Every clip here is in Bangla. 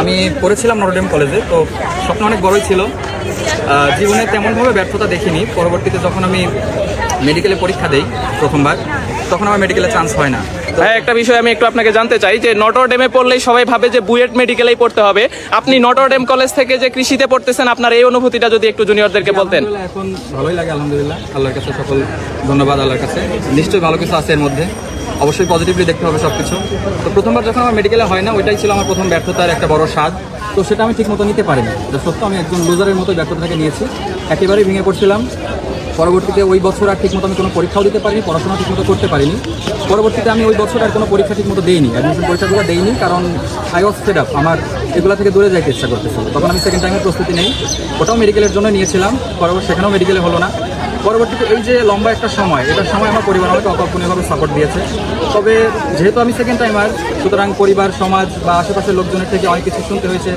আমি পড়েছিলাম নটরডেম কলেজে তো স্বপ্ন অনেক বড়ই ছিল। জীবনে তেমনভাবে ব্যর্থতা দেখিনি। পরবর্তীতে যখন আমি মেডিকেলে পরীক্ষা দেই প্রথমবার তখন আমার মেডিকেলে চান্স হয় না। হ্যাঁ একটা বিষয় আমি একটু আপনাকে জানতে চাই যে নটরডেমে পড়লেই সবাই ভাবে যে বুয়েট মেডিকেলেই পড়তে হবে। আপনি নটরডেম কলেজ থেকে যে কৃষিতে পড়তেছেন আপনার এই অনুভূতিটা যদি একটু জুনিয়রদেরকে বলতেন। এখন ভালোই লাগে আলহামদুলিল্লাহ। আল্লাহর কাছে সকল ধন্যবাদ আল্লাহর কাছে। নিশ্চয়ই ভালো কিছু আছে এর মধ্যে। অবশ্যই পজিটিভলি দেখতে হবে সব কিছু তো প্রথমবার যখন আমার মেডিকেলে হয় না, ওইটাই ছিল আমার প্রথম ব্যর্থতার একটা বড় স্বাদ। তো সেটা আমি ঠিক মতো নিতে পারিনি। যা সত্য, আমি একজন লুজারের মতো ব্যর্থতাকে নিয়েছি। একেবারেই ভেঙে পড়ছিলাম। পরবর্তীতে ওই বছর আর ঠিকমতো আমি কোনো পরীক্ষাও দিতে পারিনি, পড়াশোনা ঠিকমতো করতে পারিনি। পরবর্তীতে আমি ওই বছর আর কোনো পরীক্ষা ঠিকমতো দেইনি অ্যাডমিশন পরীক্ষাগুলো দেইনি, কারণ আই ওয়াজ ফেড আপ আমার এগুলো থেকে দূরে যাইতে ইচ্ছা করতেছিল। তখন আমি সেকেন্ড টাইমের প্রস্তুতি নেই। ওটাও মেডিকেলের জন্য নিয়েছিলাম, পরবর্তী সেখানেও মেডিকেলে হলো না। পরবর্তীতে এই যে লম্বা একটা সময় এটার সময় আমার পরিবার আমাকে অকল্পনীয়ভাবে সাপোর্ট দিয়েছে। তবে যেহেতু আমি সেকেন্ড টাইমার সুতরাং পরিবার, সমাজ বা আশেপাশের লোকজনের থেকে অনেক কিছু শুনতে হয়েছে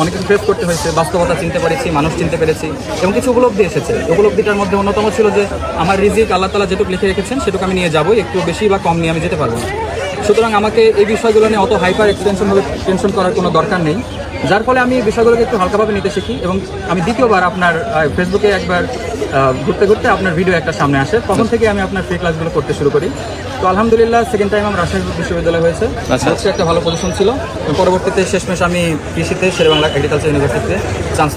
অনেক কিছু ফেস করতে হয়েছে, বাস্তবতা চিনতে পেরেছি, মানুষ চিনতে পেরেছি, এবং কিছু উপলব্ধি এসেছে। উপলব্ধিটার মধ্যে অন্যতম ছিল যে, আমার রিজিক আল্লাহ তালা যেটুকু লিখে রেখেছেন, সেটুকু আমি নিয়ে যাব, একটু বেশি বা কম নিয়ে আমি যেতে পারব না। সুতরাং আমাকে এই বিষয়গুলো নিয়ে অত হাইপার এক্সটেনশন ভাবে টেনশন করার কোনো দরকার নেই। যার ফলে আমি বিষয়গুলোকে একটু হালকাভাবে নিতে শিখি এবং আমি দ্বিতীয়বার আপনার ফেসবুকে একবার ঘুরতে ঘুরতে আপনার ভিডিও একটা সামনে আসে। তখন থেকে আমি আপনার ফ্রি ক্লাসগুলো করতে শুরু করি। তো আলহামদুলিল্লাহ সেকেন্ড টাইম আমার রাজশাহী বিশ্ববিদ্যালয় হয়েছে। আচ্ছা। হচ্ছে একটা ভালো পজিশন ছিল। এবং পরবর্তীতে শেষমেশ আমি কৃষিতে শেরবাংলা এগ্রিকালচার ইউনিভার্সিটিতে চান্স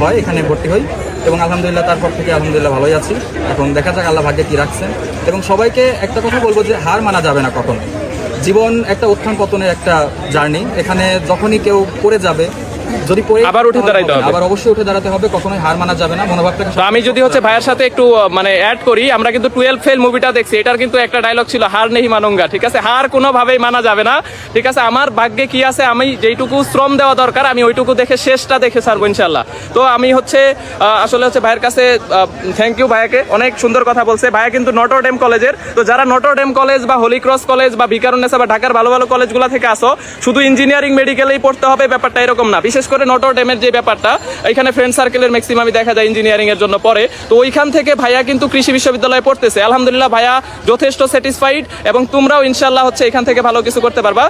হয় এখানে ভর্তি হই। এবং আলহামদুলিল্লাহ তারপর থেকে আলহামদুলিল্লাহ ভালোই আছি। এখন দেখা যাক আল্লাহ ভাগ্যে কী রাখছেন এবং সবাইকে একটা কথা বলব যে হার মানা যাবে না কখনো জীবন একটা উত্থান পতনের একটা জার্নি। এখানে যখনই কেউ করে যাবে যদি পড়ে আবার উঠে দাঁড়াইতে হবে। আবার অবশ্যই উঠে দাঁড়াতে হবে কখনোই হার মানা যাবে না মনোভাবটাকে তো আমি যদি হচ্ছে ভাইয়ের সাথে একটু মানে অ্যাড করি আমরা কিন্তু টুয়েলভ ফেল মুভিটা দেখছি এটার কিন্তু একটা ডায়লগ ছিল হার মানুঙ্গা ঠিক আছে? হার কোনোভাবেই মানা যাবে না ঠিক আছে? আমার ভাগ্যে কি আছে আমি যেইটুকু শ্রম দেওয়া দরকার আমি ওইটুকু দেখে শেষটা দেখে ছাড়বো ইনশাল্লাহ তো আমি হচ্ছে আসলে হচ্ছে ভাইয়ের কাছে থ্যাংক ইউ ভাইয়াকে অনেক সুন্দর কথা বলছে। ভাইয়া কিন্তু নটরডেম কলেজের তো যারা নটরডেম কলেজ বা হোলি ক্রস কলেজ বা বিকারুন্নেসা বা ঢাকার ভালো ভালো কলেজগুলো থেকে আসো শুধু ইঞ্জিনিয়ারিং মেডিকেলেই পড়তে হবে ব্যাপারটা এরকম না। বিশেষ করে নটরডেমের যে ব্যাপারটা, এখানে ফ্রেন্ড সার্কেলের ম্যাক্সিমামই দেখা যায় ইঞ্জিনিয়ারিং এর জন্য পরে। তো ওইখান থেকে ভাইয়া কিন্তু কৃষি বিশ্ববিদ্যালয়ে পড়তেছে। আলহামদুলিল্লাহ ভাইয়া যথেষ্ট স্যাটিসফাইড এবং তোমরাও ইনশাল্লাহ হচ্ছে এখান থেকে ভালো কিছু করতে পারবা।